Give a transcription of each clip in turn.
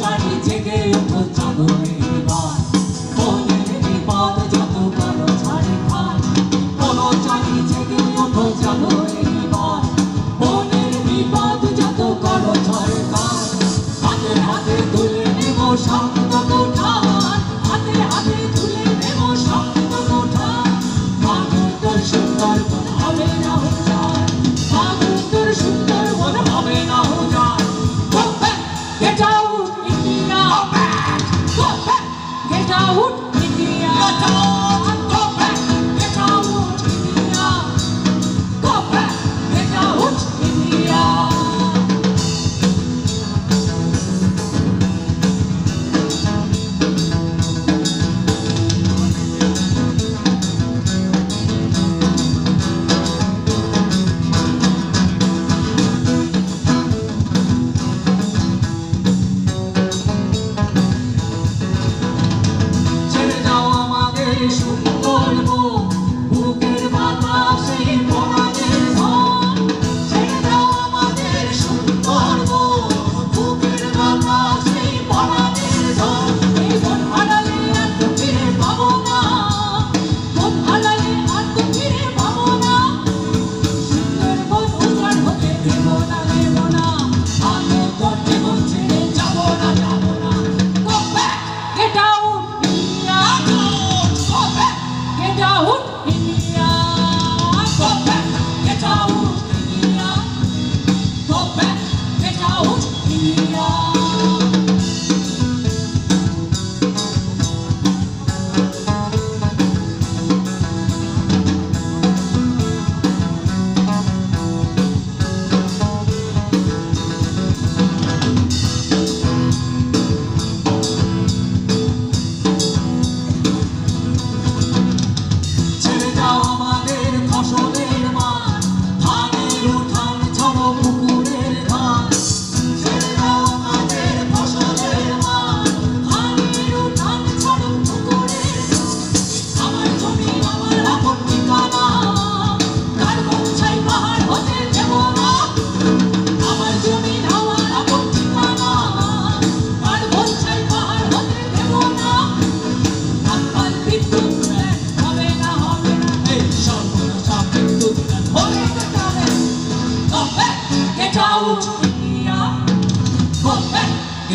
চারি জেগে ওঠো চাদরের বার মনের বিপদ যত কালো ছাড়ে খায় কোনো চারি জেগে ওঠো চাদরের বার মনের বিপদ যত কালো ছাড়ে খায়, হাতে হাতে তুলে নেব শান্ত কোঠার হাতে হাতে তুলে নেব শান্ত কোঠার মানুষ সুন্দর হবে না। Woo!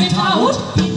Get out.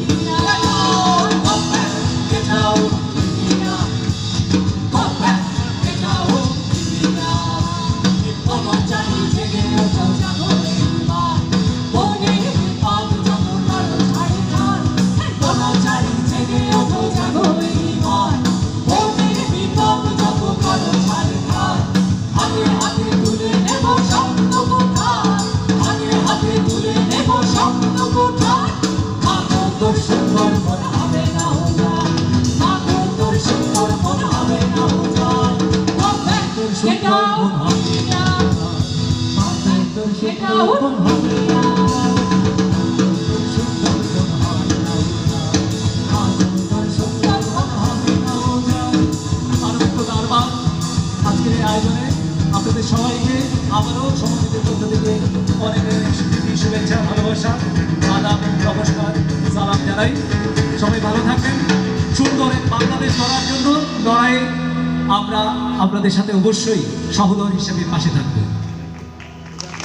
আয়োজনে আপনাদের সবাইকে আবারও সমিতিদের অনেক শুভেচ্ছা ভালোবাসা আদাব নমস্কার সালাম জানাই সবাই ভালো থাকবেন সুন্দর বাংলাদেশ করার জন্য লড়াইয়ের আমরা আপনাদের সাথে অবশ্যই সহদর হিসেবে পাশে থাকব।